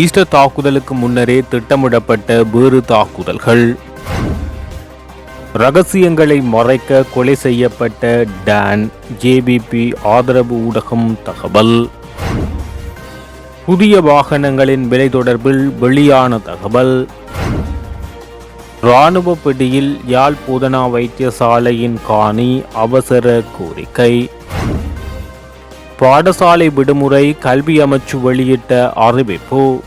Easter தாக்குதலுக்கு முன்னரே திட்டமிடப்பட்ட வேறு தாக்குதல்கள். ரகசியங்களை மறைக்க கொலை செய்யப்பட்ட டான் ஜேபிபி ஆதரவு ஊடகம் தகவல். புதிய வாகனங்களின் விலை தொடர்பில் வெளியான தகவல். இராணுவ பிடியில் யாழ் பூதனா வைத்தியசாலையின் காணி அவசர கோரிக்கை. பாடசாலை விடுமுறை கல்வி அமைச்சு வெளியிட்ட அறிவிப்பு.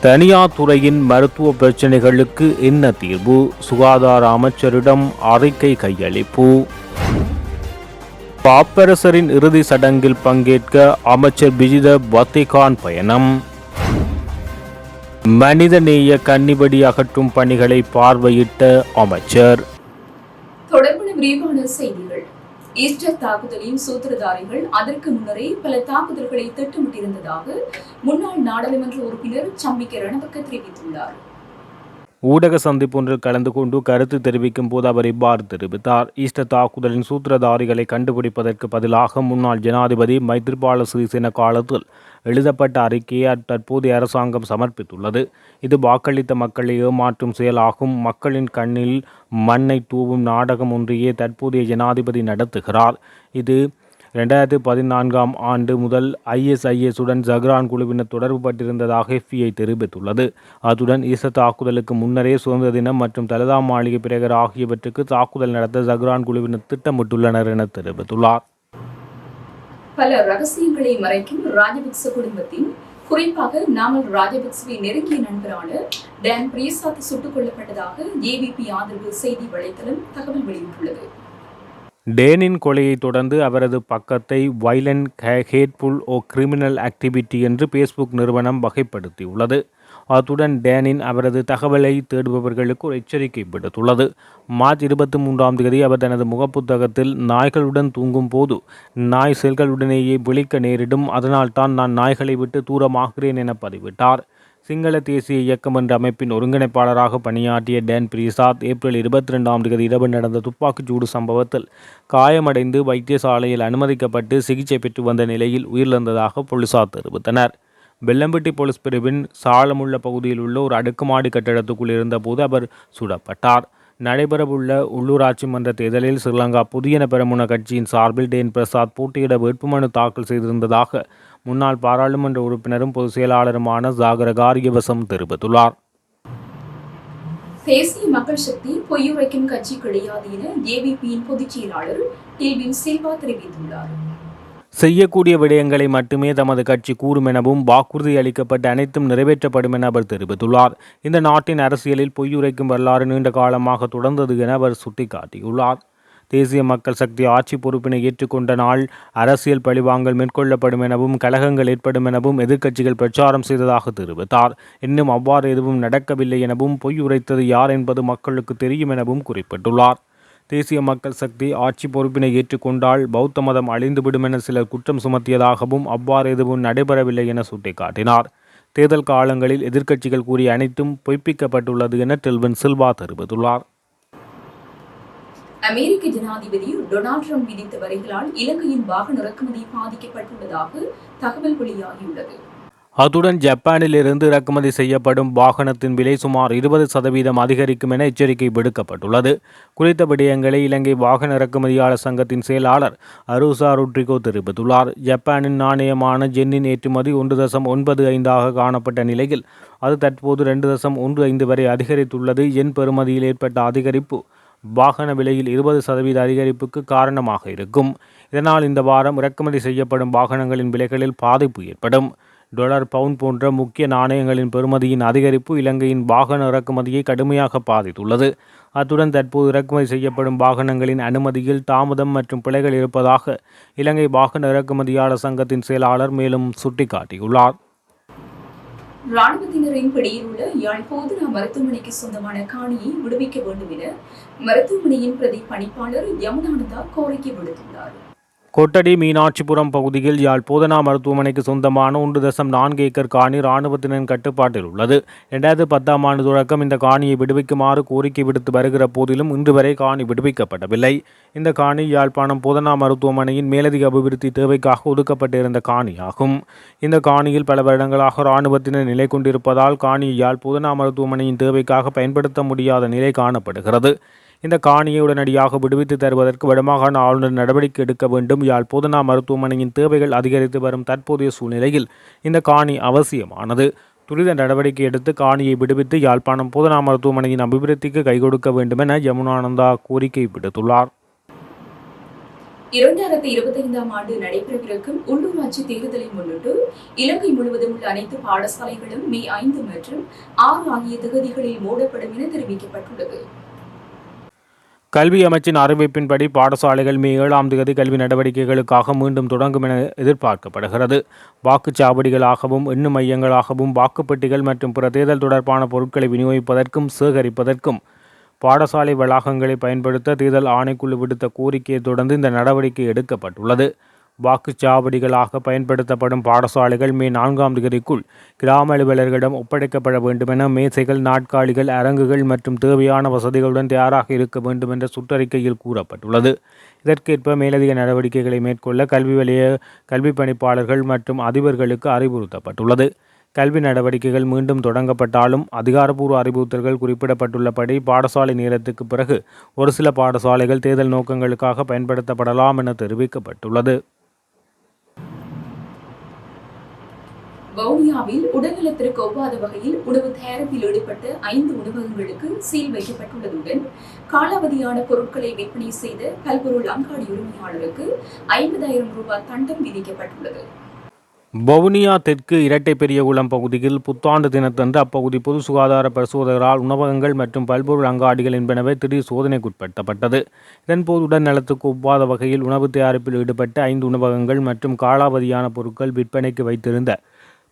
தனியார் துறையின் மருத்துவ பிரச்சினைகளுக்கு என்ன தீர்வு? சுகாதார அமைச்சரிடம் அறிக்கை கையளிப்பு. பாப்பரசரின் இறுதி சடங்கில் பங்கேற்க அமைச்சர் பிஜித வத்திகான் பயணம். மனிதநேய கன்னிபடி அகற்றும் பணிகளை பார்வையிட்ட அமைச்சர். தொடர்பான விரிவான செய்திகள். ஈஸ்டர் தாக்குதலின் சூத்திரதாரிகள் அதற்கு முன்னரே பல தாக்குதல்களை திட்டமிட்டிருந்ததாக முன்னாள் நாடாளுமன்ற உறுப்பினர் சம்பிக்க ரணபக்க தெரிவித்துள்ளார். ஊடக சந்திப்பொன்றில் கலந்து கொண்டு கருத்து தெரிவிக்கும் போது அவர் இவ்வாறு தெரிவித்தார். ஈஸ்டர் தாக்குதலின் சூத்திரதாரிகளை கண்டுபிடிப்பதற்கு பதிலாக முன்னாள் ஜனாதிபதி மைத்ரிபால சிறிசேன காலத்தில் எழுதப்பட்ட அறிக்கையை தற்போதைய அரசாங்கம் சமர்ப்பித்துள்ளது. இது வாக்களித்த மக்களை ஏமாற்றும் செயலாகும். மக்களின் கண்ணில் மண்ணை தூவும் நாடகம் ஒன்றையே தற்போதைய ஜனாதிபதி நடத்துகிறார். இது ரெண்டாயிரத்தி பதினான்காம் ஆண்டு முதல் ஐஎஸ்ஐஎஸ் உடன் ஜஹ்ரான் குழுவினர் தொடர்பு பட்டிருந்ததாக எஃபிஐ தெரிவித்துள்ளது. அத்துடன் ஈச தாக்குதலுக்கு முன்னரே சுதந்திர தினம் மற்றும் தலதா மாளிகை பிரகர் ஆகியவற்றுக்கு தாக்குதல் நடத்த ஜஹ்ரான் குழுவினர் திட்டமிட்டுள்ளனர் என தெரிவித்துள்ளார். பல ரகசியங்களை மறைக்கும் ராஜபக்ச குடும்பத்தின் குறிப்பாக நாமல் ராஜபக்சவை நெருங்கிய நண்பரான டேன் பிரியசாத் சுட்டுக் கொல்லப்பட்டதாக ஏபிபி ஆதரவு செய்தி வலைத்தளம் தகவல் வெளியிட்டுள்ளது. டேனின் கொலையைத் தொடர்ந்து அவரது பக்கத்தை violent hateful or criminal activity என்று ஃபேஸ்புக் நிறுவனம் வகைப்படுத்தியுள்ளது. அத்துடன் டேனின் அவரது தகவலை தேடுபவர்களுக்கு ஒரு எச்சரிக்கை விடுத்துள்ளது. மார்ச் இருபத்தி மூன்றாம் தேதி அவர் தனது முகப்புத்தகத்தில் நாய்களுடன் தூங்கும் போது நாய் செல்களுடனேயே விழிக்க நேரிடும். அதனால்தான் நான் நாய்களை விட்டு தூரமாகிறேன் என பதிவிட்டார். சிங்கள தேசிய இயக்கம் என்ற அமைப்பின் ஒருங்கிணைப்பாளராக பணியாற்றிய டேன் பிரிசாத் ஏப்ரல் இருபத்தி ரெண்டாம் தேதி இரவு நடந்த துப்பாக்கிச்சூடு சம்பவத்தில் காயமடைந்து வைத்தியசாலையில் அனுமதிக்கப்பட்டு சிகிச்சை பெற்று வந்த நிலையில் உயிரிழந்ததாக போலீசார் தெரிவித்தனர். வெள்ளம்பட்டி போலீஸ் பிரிவின் சாலமுள்ள பகுதியில் உள்ள ஒரு அடுக்குமாடி கட்டடத்துக்குள் இருந்தபோது அவர் சுடப்பட்டார். நடைபெறவுள்ள உள்ளூராட்சி மன்ற தேர்தலில் ஸ்ரீலங்கா புதியன பெரமுன கட்சியின் சார்பில் டேன் பிரசாத் போட்டியிட வேட்புமனு தாக்கல் செய்திருந்ததாக முன்னாள் பாராளுமன்ற உறுப்பினரும் பொதுச் செயலாளருமான ஜாகர காரியவசம் தெரிவித்துள்ளார். தேசிய மக்கள் சக்தி பொய்யுரைக்கும் கட்சி கிடையாது என ஏவிபியின் பொதுச் செயலாளர் டில்வின் சில்வா தெரிவித்துள்ளார். செய்யக்கூடிய விடயங்களை மட்டுமே தமது கட்சி கூறும் எனவும் வாக்குறுதி அளிக்கப்பட்ட அனைத்தும் நிறைவேற்றப்படும் என அவர் தெரிவித்துள்ளார். இந்த நாட்டின் அரசியலில் பொய்யுரைக்கும் வரலாறு நீண்ட காலமாக தொடர்ந்தது என அவர் சுட்டிக்காட்டியுள்ளார். தேசிய மக்கள் சக்தி ஆட்சி பொறுப்பினை ஏற்றுக்கொண்ட நாள் அரசியல் பழிவாங்கல் மேற்கொள்ளப்படும் எனவும் கழகங்கள் ஏற்படும் எனவும் எதிர்க்கட்சிகள் பிரச்சாரம் செய்ததாக தெரிவித்தார். இன்னும் அவ்வாறு எதுவும் நடக்கவில்லை எனவும் பொய் உரைத்தது யார் என்பது மக்களுக்கு தெரியும் எனவும் குறிப்பிட்டுள்ளார். தேசிய மக்கள் சக்தி ஆட்சி பொறுப்பினை ஏற்றுக்கொண்டால் பௌத்த மதம் அழிந்துவிடும் என சிலர் குற்றம் சுமத்தியதாகவும் அவ்வாறு எதுவும் நடைபெறவில்லை என சுட்டிக்காட்டினார். தேர்தல் காலங்களில் எதிர்க்கட்சிகள் கூறிய அனைத்தும் பொய்ப்பிக்கப்பட்டுள்ளது என டெல்வின் சில்வா தெரிவித்துள்ளார். அமெரிக்க ஜனாதிபதி டொனால்ட் ட்ரம்ப் விதித்த வரிகளால் இலங்கையின் வாகன இறக்குமதி பாதிக்கப்பட்டுள்ளதாக தகவல் வெளியாகியுள்ளது. அத்துடன் ஜப்பானிலிருந்து இறக்குமதி செய்யப்படும் வாகனத்தின் விலை சுமார் இருபது சதவீதம் அதிகரிக்கும் என எச்சரிக்கை விடுக்கப்பட்டுள்ளது. குறித்த விடயங்களை இலங்கை வாகன இறக்குமதியாளர் சங்கத்தின் செயலாளர் அருசா ருட்ரிகோ தெரிவித்துள்ளார். ஜப்பானின் நாணயமான ஜென்னின் ஏற்றுமதி ஒன்று தசம் ஒன்பது ஐந்தாக காணப்பட்ட நிலையில் அது தற்போது ரெண்டு தசம் ஒன்று ஐந்து வரை அதிகரித்துள்ளது. என் பெறுமதியில் ஏற்பட்ட அதிகரிப்பு வாகன விலையில் இருபது சதவீத அதிகரிப்புக்கு காரணமாக இருக்கும். இதனால் இந்த வாரம் இறக்குமதி செய்யப்படும் வாகனங்களின் விலைகளில் பாதிப்பு ஏற்படும். டொலர் பவுண்ட் போன்ற முக்கிய நாணயங்களின் பெறுமதியின் அதிகரிப்பு இலங்கையின் வாகன இறக்குமதியை கடுமையாக பாதித்துள்ளது. அத்துடன் தற்போது இறக்குமதி செய்யப்படும் வாகனங்களின் அனுமதியில் தாமதம் மற்றும் பிழைகள் இருப்பதாக இலங்கை வாகன இறக்குமதியாளர் சங்கத்தின் செயலாளர் மேலும் சுட்டிக்காட்டியுள்ளார். ராணுவத்தினரின் பிடியில் உள்ள யாழ் போதனா மருத்துவமனைக்கு சொந்தமான காணியை விடுவிக்க வேண்டும் என மருத்துவமனையின் பிரதி பணிப்பாளர் யமுனானந்தா கோரிக்கை விடுத்துள்ளார். கொட்டடி மீனாட்சிபுரம் பகுதியில் யாழ் போதனா மருத்துவமனைக்கு சொந்தமான ஒன்று தசம் நான்கு ஏக்கர் காணி இராணுவத்தினரின் கட்டுப்பாட்டில் உள்ளது. இரண்டாயிரத்து பத்தாம் ஆண்டு தொடக்கம் இந்த காணியை விடுவிக்குமாறு கோரிக்கை விடுத்து வருகிற போதிலும் இன்று வரை காணி விடுவிக்கப்படவில்லை. இந்த காணி யாழ்ப்பாணம் போதனா மருத்துவமனையின் மேலதிக அபிவிருத்தி தேவைக்காக ஒதுக்கப்பட்டிருந்த காணியாகும். இந்த காணியில் பல வருடங்களாக இராணுவத்தினர் நிலை கொண்டிருப்பதால் காணியை யாழ் போதனா மருத்துவமனையின் தேவைக்காக பயன்படுத்த முடியாத நிலை காணப்படுகிறது. இந்த காணியை உடனடியாக விடுவித்து தருவதற்கு வடமாகாண ஆளுநர் நடவடிக்கை எடுக்க வேண்டும். யாழ் போதனா மருத்துவமனையின் தேவைகள் அதிகரித்து வரும் தற்போதைய சூழ்நிலையில் இந்த காணி அவசியமானது. துரித நடவடிக்கை எடுத்து காணியை விடுவித்து யாழ்ப்பாணம் போதனா மருத்துவமனையின் அபிவிருத்திக்கு கை கொடுக்க வேண்டுமென யமுனானந்தா கோரிக்கை விடுத்துள்ளார். இரண்டாயிரத்தி இருபத்தி ஐந்தாம் ஆண்டு நடைபெறவிருக்கும் உள்ளூராட்சி தேர்தலை முன்னிட்டு இலங்கை முழுவதும் உள்ள அனைத்து பாடசாலைகளும் மே ஐந்து மற்றும் ஆறு ஆகிய தொகுதிகளில் மூடப்படும் என தெரிவிக்கப்பட்டுள்ளது. கல்வி அமைச்சின் அறிவிப்பின்படி பாடசாலைகள் மே ஏழாம் தேதி கல்வி நடவடிக்கைகளுக்காக மீண்டும் தொடங்கும் என எதிர்பார்க்கப்படுகிறது. வாக்குச்சாவடிகளாகவும் எண்ணு மையங்களாகவும் வாக்குப்பெட்டிகள் மற்றும் பிற தேர்தல் தொடர்பான பொருட்களை விநியோகிப்பதற்கும் சேகரிப்பதற்கும் பாடசாலை வளாகங்களை பயன்படுத்த தேர்தல் ஆணைக்குழு விடுத்த கோரிக்கையை தொடர்ந்து இந்த நடவடிக்கை எடுக்கப்பட்டுள்ளது. வாக்குச்சாவடிகளாக பயன்படுத்தப்படும் பாடசாலைகள் மே நான்காம் தேதிக்குள் கிராம அலுவலர்களிடம் ஒப்படைக்கப்பட வேண்டுமென மேசைகள் நாட்காலிகள் அரங்குகள் மற்றும் தேவையான வசதிகளுடன் தயாராக இருக்க வேண்டும் என்ற சுற்றறிக்கையில் கூறப்பட்டுள்ளது. இதற்கேற்ப மேலதிக நடவடிக்கைகளை மேற்கொள்ள கல்வி வலய கல்வி பணிப்பாளர்கள் மற்றும் அதிபர்களுக்கு அறிவுறுத்தப்பட்டுள்ளது. கல்வி நடவடிக்கைகள் மீண்டும் தொடங்கப்பட்டாலும் அதிகாரப்பூர்வ அறிவுறுத்தல்கள் குறிப்பிடப்பட்டுள்ளபடி பாடசாலை நேரத்துக்கு பிறகு ஒரு சில பாடசாலைகள் தேர்தல் நோக்கங்களுக்காக பயன்படுத்தப்படலாம் என தெரிவிக்கப்பட்டுள்ளது. வவுனியாவில் உடல்நலத்திற்கு ஒவ்வாத வகையில் உணவு தயாரிப்பில் ஈடுபட்ட ஐந்து உணவகங்களுக்கு சீல் வைக்கப்பட்டுள்ளதுடன் காலாவதியான பொருட்களை விற்பனை செய்த பல்பொருள் அங்காடி உரிமையாளருக்கு ஐம்பதாயிரம் ரூபாய் தண்டம் விதிக்கப்பட்டுள்ளது. வவுனியா தெற்கு இரட்டை பெரியகுளம் பகுதியில் புத்தாண்டு தினத்தன்று அப்பகுதி பொது சுகாதார பரிசோதகரால் உணவகங்கள் மற்றும் பல்பொருள் அங்காடிகள் என்பனவை திடீர் சோதனைக்குட்படுத்தப்பட்டது. இதன்போது உடல் நலத்துக்கு ஒவ்வாத வகையில் உணவு தயாரிப்பில் ஈடுபட்ட ஐந்து உணவகங்கள் மற்றும் காலாவதியான பொருட்கள் விற்பனைக்கு வைத்திருந்த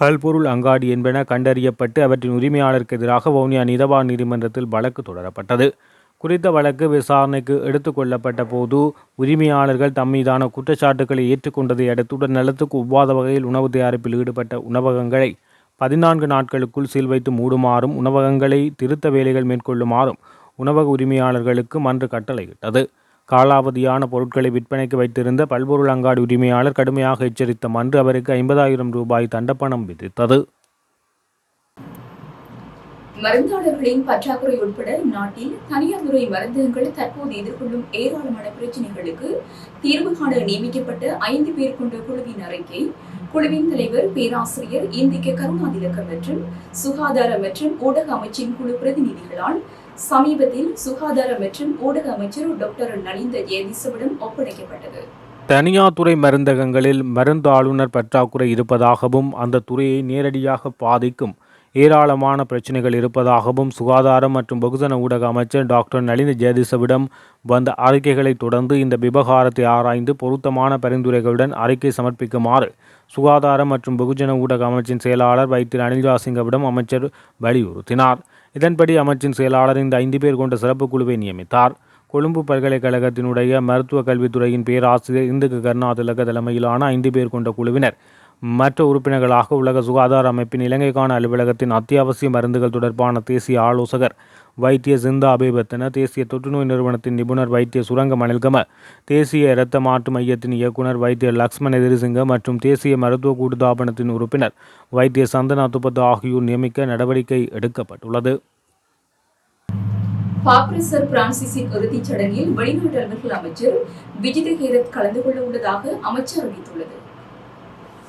பல்பொருள் அங்காடி என்பன கண்டறியப்பட்டு அவற்றின் உரிமையாளருக்கு எதிராக வவுனியா நீதவான் நீதிமன்றத்தில் வழக்கு தொடரப்பட்டது. குறித்த வழக்கு விசாரணைக்கு எடுத்துக்கொள்ளப்பட்ட போது உரிமையாளர்கள் தம்மீதான குற்றச்சாட்டுக்களை ஏற்றுக்கொண்டதை அடுத்து உடல் நலத்துக்கு ஒவ்வாத வகையில் உணவு தயாரிப்பில் ஈடுபட்ட உணவகங்களை பதினான்கு நாட்களுக்குள் சீல் வைத்து மூடுமாறும் உணவகங்களை திருத்த வேலைகள் மேற்கொள்ளுமாறும் உணவக உரிமையாளர்களுக்கு மன்று கட்டளையிட்டது. காலாவதியான பொருட்களை விற்பனைக்கு வைத்திருந்த பல்பொருள் அங்காடி உரிமையாளர் கடுமையாக எச்சரித்த மன்று அவருக்கு ஐம்பதாயிரம் ரூபாய் தண்டப்பணம் விதித்தது. மருந்தாளர்களின் பற்றாக்குறை உட்பட நாட்டில் தனியார் துறை மருந்தகங்கள் தற்போது எதிர்கொள்ளும் ஏராளமான பிரச்சனைகளுக்கு தீர்வு காண நியமிக்கப்பட்ட ஐந்து பேர் கொண்ட குழுவின் அறிக்கை குழுவின் தலைவர் பேராசிரியர் இந்திக்க கருணாதிலக்கம் மற்றும் சுகாதார மற்றும் ஊடக அமைச்சின் குழு பிரதிநிதிகளால் சமீபத்தில் சுகாதார மற்றும் ஊடக அமைச்சர் டாக்டர் நலிந்த ஜெயதிசவிடம் ஒப்படைக்கப்பட்டது. தனியார் துறை மருந்தகங்களில் மருந்து ஆளுநர் பற்றாக்குறை இருப்பதாகவும் அந்த துறையை நேரடியாக பாதிக்கும் ஏராளமான பிரச்சனைகள் இருப்பதாகவும் சுகாதாரம் மற்றும் பகுஜன ஊடக அமைச்சர் டாக்டர் நளின ஜெயதிசவிடம் வந்த அறிக்கைகளை தொடர்ந்து இந்த விவகாரத்தை ஆராய்ந்து பொருத்தமான பரிந்துரைகளுடன் அறிக்கை சமர்ப்பிக்குமாறு சுகாதாரம் மற்றும் பகுஜன ஊடக அமைச்சின் செயலாளர் வைத்திரு அனில்ராசிங்கவிடம் அமைச்சர் வலியுறுத்தினார். இதன்படி அமைச்சின் செயலாளர் இந்த ஐந்து பேர் கொண்ட சிறப்பு குழுவை நியமித்தார். கொழும்பு பல்கலைக்கழகத்தினுடைய மருத்துவ கல்வித்துறையின் பேராசிரியர் இந்துக்கு கருணாதிலக தலைமையிலான ஐந்து பேர் கொண்ட குழுவினர். மற்ற உறுப்பினர்களாக உலக சுகாதார அமைப்பின் இலங்கைக்கான அலுவலகத்தின் அத்தியாவசிய மருந்துகள் தொடர்பான தேசிய ஆலோசகர் வைத்திய சிந்தா அபிபத்தன தேசிய தொற்றுநோய் நிறுவனத்தின் நிபுணர் வைத்திய சுரங்க மணில்கம தேசிய இரத்த மாற்று மையத்தின் இயக்குனர் வைத்திய லக்ஷ்மண் எதிரிசிங்க மற்றும் தேசிய மருத்துவ கூட்டுத்தாபனத்தின் உறுப்பினர் வைத்திய சந்தனா துப்பத்து ஆகியோர் நியமிக்க நடவடிக்கை எடுக்கப்பட்டுள்ளது. பாப்ரிசர் பிரான்சிஸின் இறுதிச் சடங்கில் வெளிநாட்டு அமைச்சர் விஜித ஹேரத் கலந்து கொள்ள உள்ளதாக அமைச்சர் அறிவித்துள்ளது.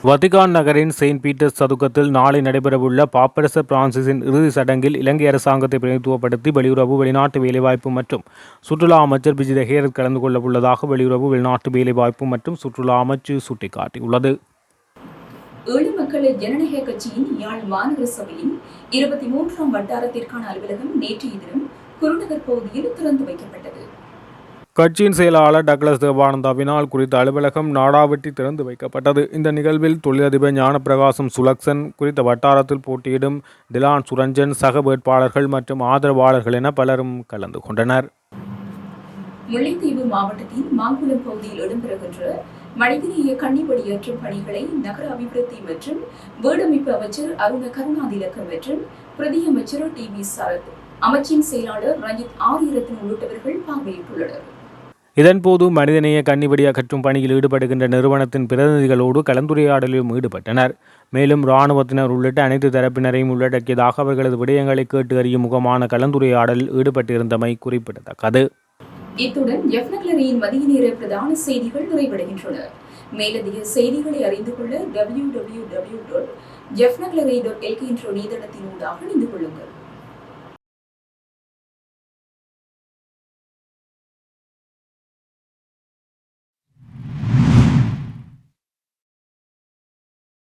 வத்திகான் நகரின் செயின்ட் பீட்டர்ஸ் சதுக்கத்தில் நாளை நடைபெறவுள்ள பாப்பரசர் பிரான்சிஸின் இறுதி சடங்கில் இலங்கை அரசாங்கத்தை பிரதிநிதித்துவப்படுத்தி வெளியுறவு வெளிநாட்டு வேலைவாய்ப்பு மற்றும் சுற்றுலா அமைச்சர் பிஜித ஹேரத் கலந்து கொள்ள உள்ளதாக வெளியுறவு வெளிநாட்டு வேலைவாய்ப்பு மற்றும் சுற்றுலா அமைச்சு சுட்டிக்காட்டியுள்ளது. ஏழு மக்கள் ஜனநாயக கட்சியின் யாழ் மாநகர சபையின் இருபத்தி மூன்றாம் வட்டாரத்திற்கான அலுவலகம் நேற்றைய தினம் குருநகர் பகுதியில் திறந்து வைக்கப்பட்டது. கட்சியின் செயலாளர் டக்ளஸ் தேவானந்தாவினால் குறித்த அலுவலகம் நாடாவெட்டி திறந்து வைக்கப்பட்டது. இந்த நிகழ்வில் தொழிலதிபர் ஞானப்பிரகாசம் சுலக்சன் குறித்த வட்டாரத்தில் போட்டியிடும் திலான் சுரஞ்சன் சக வேட்பாளர்கள் மற்றும் ஆதரவாளர்கள் என பலரும் கலந்து கொண்டனர். முல்லைத்தீவு மாவட்டத்தின் மாங்குளம் பகுதியில் இடம்பெறுகின்ற மனிதநேய கண்ணிப்படியேற்றும் பணிகளை நகர அபிவிருத்தி மற்றும் வீடமைப்பு அமைச்சர் அருண கருணாதிலக்கம் மற்றும் பிரதி அமைச்சர் டி வி சரத் அமைச்சின் செயலாளர் ரஞ்சித் ஆரியரத்ன உள்ளிட்டவர்கள் பார்வையிட்டுள்ளனர். இதன்போது மனிதநேய கன்னிவெடி அகற்றும் பணியில் ஈடுபடுகின்ற நிறுவனத்தின் பிரதிநிதிகளோடு கலந்துரையாடலிலும் ஈடுபட்டனர். மேலும் இராணுவத்தினர் உள்ளிட்ட அனைத்து தரப்பினரையும் உள்ளடக்கியதாக அவர்களது விடயங்களை கேட்டு அறியும் முகமான கலந்துரையாடலில் ஈடுபட்டிருந்தமை குறிப்பிடத்தக்கது. இத்துடன் எஃப்னக்லரியின் மதிய நேர பிரதான செய்திகள் நிறைவடைகின்றன. மேலதிக செய்திகளை அறிந்து கொள்ள W W W dot Jaffnagallery dot L K என்ற இணையதளத்தினூடாக இணைந்து கொள்ளுங்கள்.